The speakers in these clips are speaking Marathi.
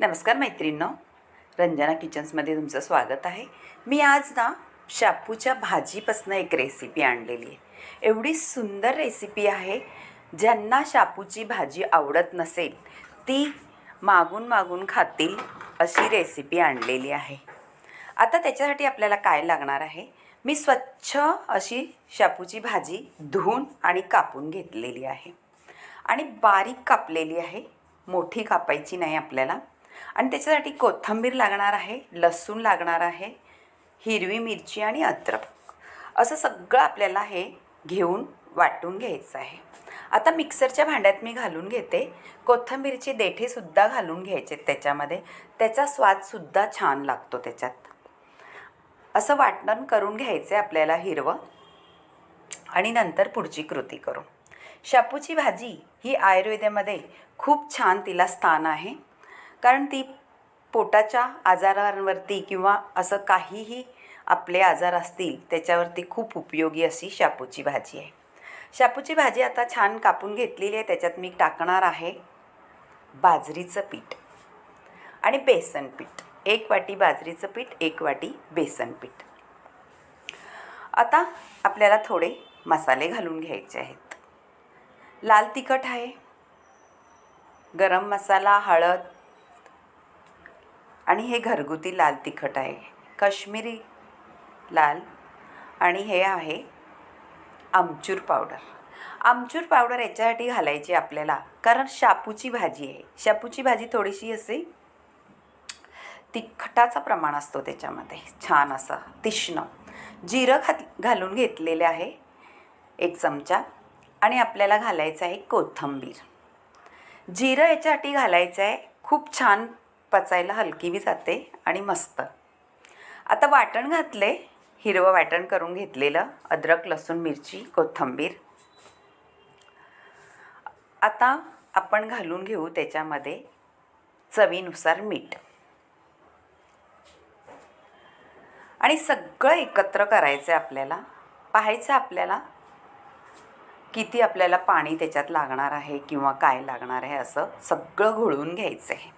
नमस्कार मैत्रिणींनो. रंजना किचन्समध्ये तुमचं स्वागत आहे. मी आज ना शापूच्या भाजीपासून एक रेसिपी आणलेली आहे. एवढी सुंदर रेसिपी आहे. ज्यांना शापूची भाजी आवडत नसेल ती मागून मागून खातील अशी रेसिपी आणलेली आहे. आता त्याच्यासाठी आपल्याला काय लागणार आहे? मी स्वच्छ अशी शापूची भाजी धुवून आणि कापून घेतलेली आहे. आणि बारीक कापलेली आहे. मोठी कापायची नाही आपल्याला. आणि त्याच्यासाठी कोथिंबीर लागणार आहे लसूण लागणार आहे हिरवी मिरची आणि अद्रक. असं सगळं आपल्याला हे घेऊन वाटून घ्यायचं आहे. आता मिक्सरच्या भांड्यात मी घालून घेते. कोथिंबीरची देठेसुद्धा घालून घ्यायचे त्याच्यामध्ये. त्याचा स्वादसुद्धा छान लागतो त्याच्यात. असं वाटण करून घ्यायचं आहे आपल्याला हिरवं. आणि नंतर पुढची कृती करू. शापूची भाजी ही आयुर्वेदामध्ये खूप छान तिला स्थान आहे. कारण ती पोटाच्या आजारांवरती किंवा असं काहीही आपले आजार असतील त्याच्यावरती खूप उपयोगी अशी शापूची भाजी आहे. शापूची भाजी आता छान कापून घेतलेली आहे त्याच्यात मी टाकणार आहे बाजरीचं पीठ आणि बेसन पीठ. एक वाटी बाजरीचं पीठ एक वाटी बेसन पीठ. आता आपल्याला थोडे मसाले घालून घ्यायचे आहेत. लाल तिखट आहे. गरम मसाला हळद आणि हे घरगुती लाल तिखट आहे. काश्मीरी लाल आणि हे आहे आमचूर पावडर. आमचूर पावडर याच्यासाठी घालायची आपल्याला कारण शापूची भाजी आहे. शापूची भाजी थोडीशी असे तिखटाचा प्रमाण असतो त्याच्यामध्ये छान असं तीक्ष्ण. जिरं घात घालून घेतलेले आहे एक चमचा. आणि आपल्याला घालायचं आहे कोथिंबीर. जिरं याच्यासाठी घालायचं आहे खूप छान पचायला हलकी बी जाते आणि मस्त. आता वाटण घातले हिरवं वाटण करून घेतलेलं अद्रक लसूण मिरची कोथिंबीर. आता आपण घालून घेऊ त्याच्यामध्ये चवीनुसार मीठ. आणि सगळं एकत्र करायचं आहे आपल्याला. पाहायचं आपल्याला किती आपल्याला पाणी त्याच्यात लागणार आहे किंवा काय लागणार आहे असं सगळं घोळून घ्यायचं आहे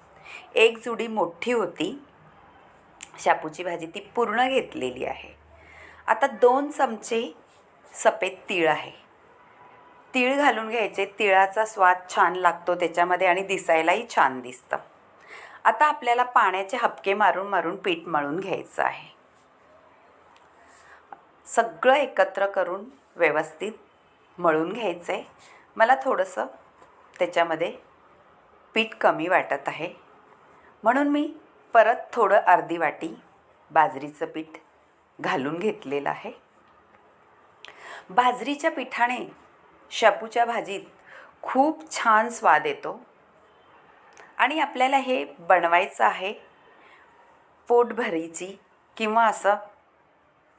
एक जुडी मोठी होती. शापूची भाजी ती पूर्ण घेतलेली आहे. आता दोन चमचे सफेद तीळ आहे. तीळ घालून घ्यायचे. तिळाचा स्वाद छान लागतो त्याच्यामध्ये आणि दिसायलाही छान दिसतं. आता आपल्याला पाण्याचे हपके मारून मारून पीठ मळून घ्यायचं आहे. सगळं एकत्र करून व्यवस्थित मळून घ्यायचं आहे मला थोडंसं त्याच्यामध्ये पीठ कमी वाटत आहे. म्हणून मी परत थोडं अर्धी वाटी बाजरीचं पीठ घालून घेतलेलं आहे. बाजरीच्या पिठाने शापूच्या भाजीत खूप छान स्वाद येतो. आणि आपल्याला हे बनवायचं आहे पोटभरीची किंवा असं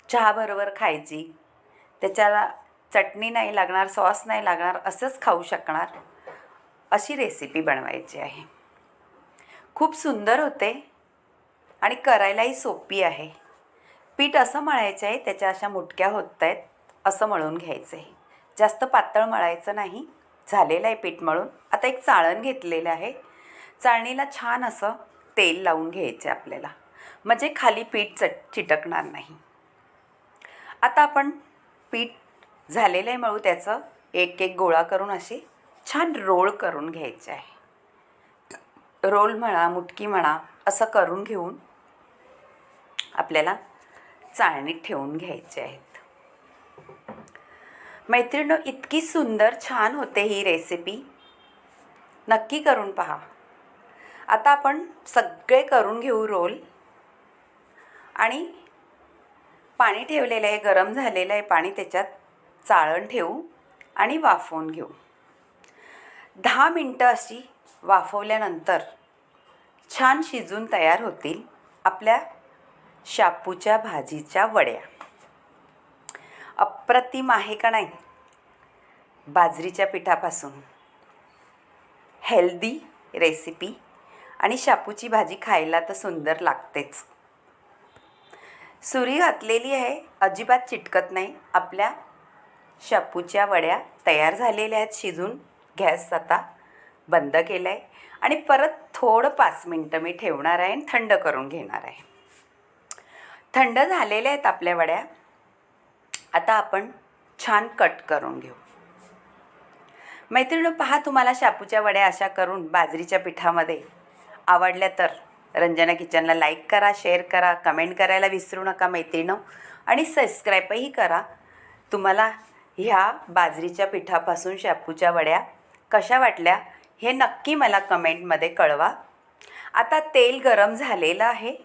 चहाबरोबर खायची. त्याच्याला चटणी नाही लागणार सॉस नाही लागणार असंच खाऊ शकणार अशी रेसिपी बनवायची आहे. खूप सुंदर होते आणि करायलाही सोपी आहे. पीठ असं मळायचं आहे त्याच्या अशा मुटक्या होत आहेत असं मळून घ्यायचं आहे. जास्त पातळ मळायचं नाही झालेलं आहे पीठ मळून. आता एक चाळण घेतलेलं आहे. चाळणीला छान असं तेल लावून घ्यायचं आहे आपल्याला. म्हणजे खाली पीठ चट चिटकणार नाही. आता आपण पीठ झालेलं आहे मळू त्याचं एक एक गोळा करून असे छान रोळ करून घ्यायचे आहे. रोल म्हणा मुटकी म्हणा असं करून घेऊन आपल्याला चाळणीत ठेवून घ्यायचे आहेत. मैत्रिणी इतकी सुंदर छान होते ही रेसिपी नक्की करून पहा. आता आपण सगळे करून घेऊ रोल. आणि पाणी ठेवलेलं आहे गरम झालेलं आहे पाणी त्याच्यात चाळण ठेवू आणि वाफवून घेऊ. दहा मिनटं अशी वाफवल्यानंतर छान शिजून तयार होतील आपल्या शापूच्या भाजीच्या वड्या. अप्रतिम आहे का नाही? बाजरीच्या पिठापासून. हेल्दी रेसिपी आणि शापूची भाजी खायला तर सुंदर लागतेच. सुरी घातलेली आहे अजिबात चिटकत नाही. आपल्या शापूच्या वड्या तयार झालेल्या आहेत शिजून. गॅस आता बंद केलं आहे आणि परत थोडं पाच मिनटं मी ठेवणार आहे आणि थंड करून घेणार आहे. थंड झालेल्या आहेत आपल्या वड्या. आता आपण छान कट करून घेऊ. मैत्रिणी पहा तुम्हाला शापूच्या वड्या अशा करून बाजरीच्या पिठामध्ये आवडल्या तर. रंजना किचनला लाईक करा शेअर करा कमेंट करायला विसरू नका मैत्रिणं. आणि सबस्क्राईबही करा. तुम्हाला ह्या बाजरीच्या पिठापासून शापूच्या वड्या कशा वाटल्या हे नक्की मला कमेंटमध्ये कळवा. आता तेल गरम झालेलं आहे.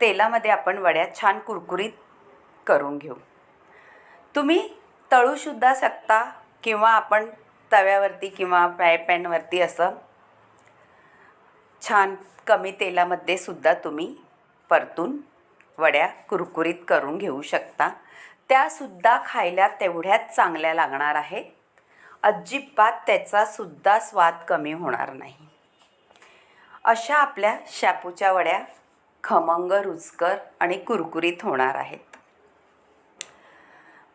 तेलामध्ये आपण वड्या छान कुरकुरीत करून घेऊ. तुम्ही तळूसुद्धा शकता किंवा आपण तव्यावरती किंवा फ्राय पॅनवरती असं छान कमी तेलामध्ये सुद्धा तुम्ही परतून वड्या कुरकुरीत करून घेऊ शकता. त्यासुद्धा खायला तेवढ्याच चांगल्या लागणार आहेत. अजिबात त्याचा सुद्धा स्वाद कमी होणार नाही. अशा आपल्या शापूच्या वड्या खमंग रुचकर आणि कुरकुरीत होणार आहेत.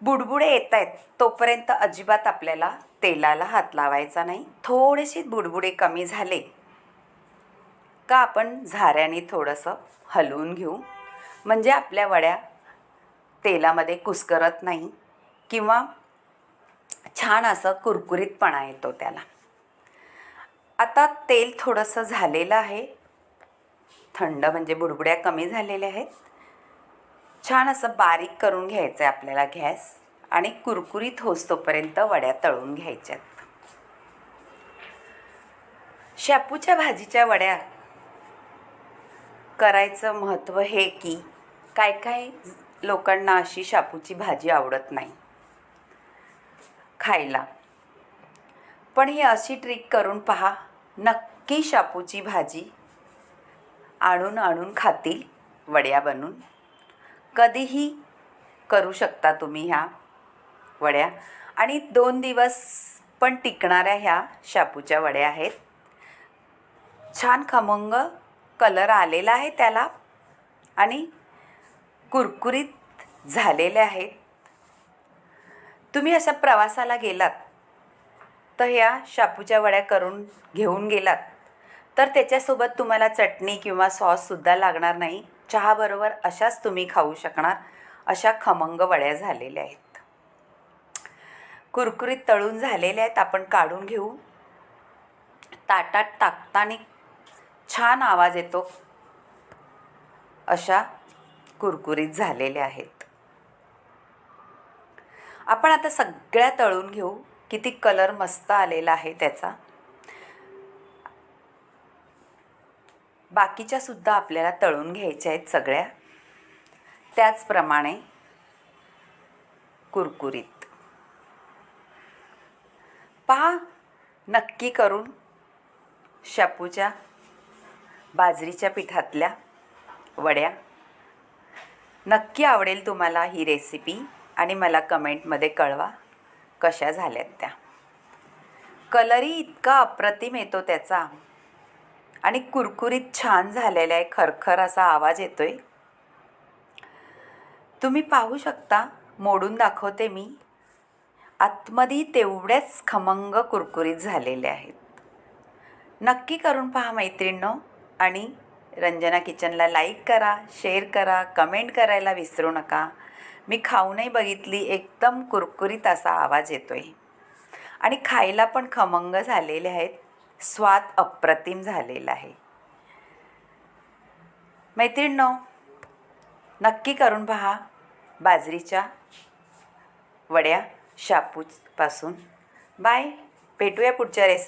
बुडबुडे येत आहेत तोपर्यंत अजिबात आपल्याला तेलाला हात लावायचा नाही. थोडेसे बुडबुडे कमी झाले का आपण झाऱ्याने थोडंसं हलवून घेऊ? म्हणजे आपल्या वड्या तेलामध्ये कुस्करत नाही किंवा छान असं कुरकुरीतपणा येतो त्याला. आता तेल थोडंसं झालेलं आहे. थंड म्हणजे बुडबुड्या कमी झालेल्या आहेत. छान असं बारीक करून घ्यायचं आहे आपल्याला गॅस आणि कुरकुरीत होस्तोपर्यंत वड्या तळून घ्यायच्यात. शापूच्या भाजीच्या वड्या. करायचं महत्त्व हे की काय काय लोकांना अशी शापूची भाजी आवडत नाही. खायला. पण ही अशी ट्रिक करून पहा नक्की शापूची भाजी आणून आणून खातील वड्या बनून. कधीही करू शकता तुम्ही ह्या वड्या. आणि दोन दिवस पण टिकणाऱ्या ह्या शापूच्या वड्या आहेत. छान खमंग कलर आलेला आहे त्याला. आणि कुरकुरीत झालेले आहेत. तुम्ही अशा प्रवासाला गेलात तर ह्या शापूच्या वड्या करून घेऊन गेलात. तर त्याच्यासोबत तुम्हाला चटणी किंवा सॉससुद्धा लागणार नाही. चहाबरोबर अशाच तुम्ही खाऊ शकणार. अशा खमंग वड्या झालेल्या आहेत. कुरकुरीत तळून झालेल्या आहेत आपण काढून घेऊ. ताटात टाकताना छान आवाज येतो. अशा कुरकुरीत झालेल्या आहेत. आपण आता सगळ्या तळून घेऊ किती कलर मस्त आलेला आहे त्याचा. बाकीच्या सुद्धा आपल्याला तळून घ्यायच्या आहेत सगळ्या. त्याचप्रमाणे कुरकुरीत. पहा नक्की करून शापूच्या बाजरीच्या पिठातल्या वड्या. नक्की आवडेल तुम्हाला ही रेसिपी आणि मला कमेंटमध्ये कळवा कशा झाल्यात त्या. कलरही इतका अप्रतिम येतो त्याचा. आणि कुरकुरीत छान झालेला आहे खरखर असा आवाज येतो आहे तुम्ही पाहू शकता मोडून दाखवते मी. आतमध्ये तेवढ्याच खमंग कुरकुरीत झालेले आहेत. नक्की करून पहा मैत्रिणींनो आणि रंजना किचनला लाईक करा शेअर करा कमेंट करायला विसरू नका. मी खाऊनही बघितली एकदम कुरकुरीत असा आवाज येतो आहे आणि खायला पण खमंग झालेले आहेत स्वाद अप्रतिम झालेला आहे. मैत्रिणींनो नक्की करून पहा बाजरीच्या वड्या शापूपासून. बाय भेटूया पुढच्या रेसिपी